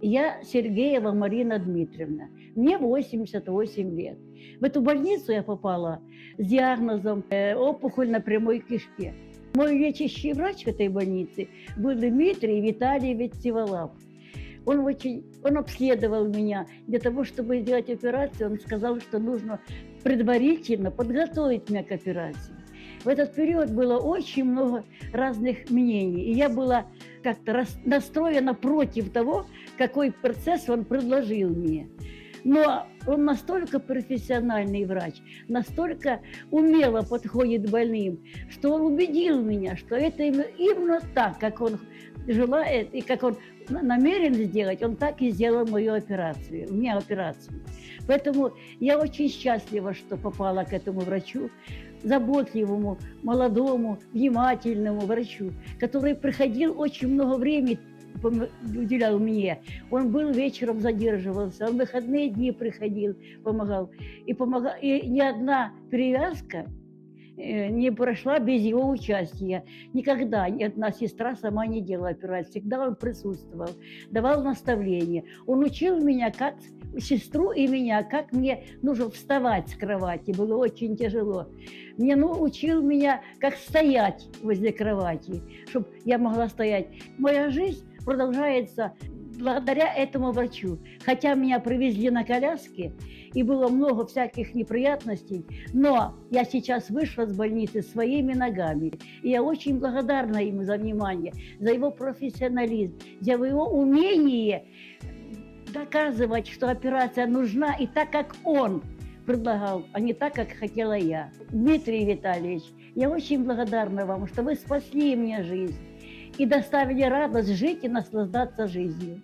Я Сергеева Марина Дмитриевна. Мне 88 лет. В эту больницу я попала с диагнозом э, опухоль на прямой кишке. Мой лечащий врач в этой больнице был Дмитрий Витальевич Сиволап. Он очень, он обследовал меня. Для того, чтобы сделать операцию, он сказал, что нужно предварительно подготовить меня к операции. В этот период было очень много разных мнений. И я была как-то настроена против того, какой процесс он предложил мне. Но он настолько профессиональный врач, настолько умело подходит больным, что он убедил меня, что это именно так, как он желает и как он на- намерен сделать, он так и сделал мою операцию, у меня операцию. Поэтому я очень счастлива, что попала к этому врачу, заботливому, молодому, внимательному врачу, который приходил очень много времени, уделял мне. Он был вечером задерживался, он выходные дни приходил, помогал. И, помогал, и ни одна перевязка не прошла без его участия. Никогда ни одна сестра сама не делала операцию. Всегда он присутствовал, давал наставления. Он учил меня, как сестру и меня, как мне нужно вставать с кровати. Было очень тяжело. Мне ну, учил меня, как стоять возле кровати, чтобы я могла стоять. Моя жизнь продолжается благодаря этому врачу. Хотя меня привезли на коляске, и было много всяких неприятностей, но я сейчас вышла с больницы своими ногами. И я очень благодарна ему за внимание, за его профессионализм, за его умение доказывать, что операция нужна, и так, как он предлагал, а не так, как хотела я. Дмитрий Витальевич, я очень благодарна вам, что вы спасли мне жизнь и доставили радость жить и наслаждаться жизнью.